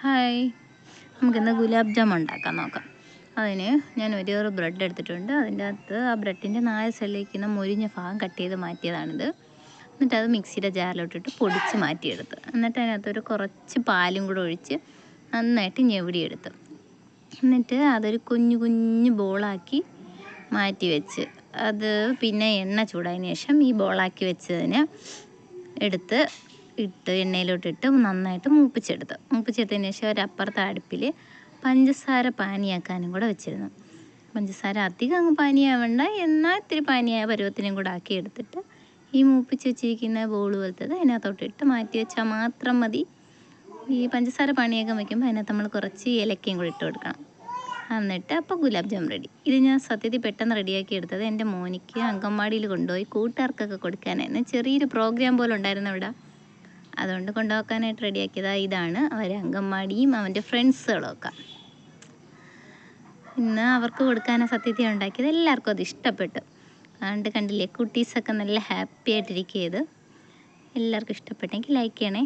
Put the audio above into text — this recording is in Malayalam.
ഹായ്. നമുക്കിന്ന് ഗുലാബ് ജാം ഉണ്ടാക്കാൻ നോക്കാം. അതിന് ഞാൻ ഒരു ഒരു ബ്രെഡ് എടുത്തിട്ടുണ്ട്. അതിന്റെ അകത്ത് ആ ബ്രെഡിന്റെ നാല് സൈഡിലിരിക്കുന്ന മുരിഞ്ഞ ഭാഗം കട്ട് ചെയ്ത് മാറ്റിയതാണിത്. എന്നിട്ട് അത് മിക്സിയുടെ ജാറിലോട്ടിട്ട് പൊടിച്ച് മാറ്റിയെടുത്ത്. എന്നിട്ട് അതിനകത്തൊരു കുറച്ച് പാലും കൂടെ ഒഴിച്ച് നന്നായിട്ട് ഞെവിടിയെടുത്ത്. എന്നിട്ട് അതൊരു കുഞ്ഞു കുഞ്ഞു ബോളാക്കി മാറ്റി വെച്ച് അത് പിന്നെ എണ്ണ ചൂടായതിന് ശേഷം ഈ ബോളാക്കി വെച്ചതിന് എടുത്ത് ഇട്ട് എണ്ണയിലോട്ടിട്ട് നന്നായിട്ട് മൂപ്പിച്ചെടുത്ത്. മൂപ്പിച്ചെടുത്തതിന് ശേഷം അപ്പുറത്തെ അടുപ്പിൽ പഞ്ചസാര പാനിയാക്കാനും കൂടെ വെച്ചിരുന്നു. പഞ്ചസാര അധികം അങ്ങ് പാനിയാവണ്ട. എന്നാൽ ഇത്തിരി പാനിയായ പരുവത്തിനും കൂടെ ആക്കി എടുത്തിട്ട് ഈ മൂപ്പിച്ച് വെച്ചിരിക്കുന്ന ബോൾ പോലത്തത് അതിനകത്തോട്ടിട്ട് മാറ്റി വെച്ചാൽ മാത്രം മതി. ഈ പഞ്ചസാര പാനിയൊക്കെ വയ്ക്കുമ്പോൾ അതിനകത്ത് നമ്മൾ കുറച്ച് ഏലക്കയും കൂടി ഇട്ട് കൊടുക്കണം. എന്നിട്ട് അപ്പോൾ ഗുലാബ് ജാം റെഡി ഇത് ഞാൻ സത്യത്തിൽ പെട്ടെന്ന് റെഡിയാക്കി എടുത്തത് എന്റെ മോനിക്ക് അങ്കൻവാടിയിൽ കൊണ്ടുപോയി കൂട്ടുകാർക്കൊക്കെ കൊടുക്കാനായിരുന്നു. ചെറിയൊരു പ്രോഗ്രാം പോലെ ഉണ്ടായിരുന്നു അവിടെ. അതുകൊണ്ട് കൊണ്ടുപോക്കാനായിട്ട് റെഡിയാക്കിയത് ഇതാണ് അവർ അങ്കൻവാടിയും അവന്റെ ഫ്രണ്ട്സുകളും ഒക്കെ ഇന്ന് അവർക്ക് കൊടുക്കാനാണ് സത്യത്തിൽ ഉണ്ടാക്കിയത്. എല്ലാവർക്കും അത് ഇഷ്ടപ്പെട്ടു. അതുകൊണ്ട് കണ്ടില്ലേ കുട്ടീസൊക്കെ നല്ല ഹാപ്പി ആയിട്ടിരിക്കുക ഇത്. എല്ലാവർക്കും ഇഷ്ടപ്പെട്ടെങ്കിൽ ലൈക്ക് ചെയ്യണേ.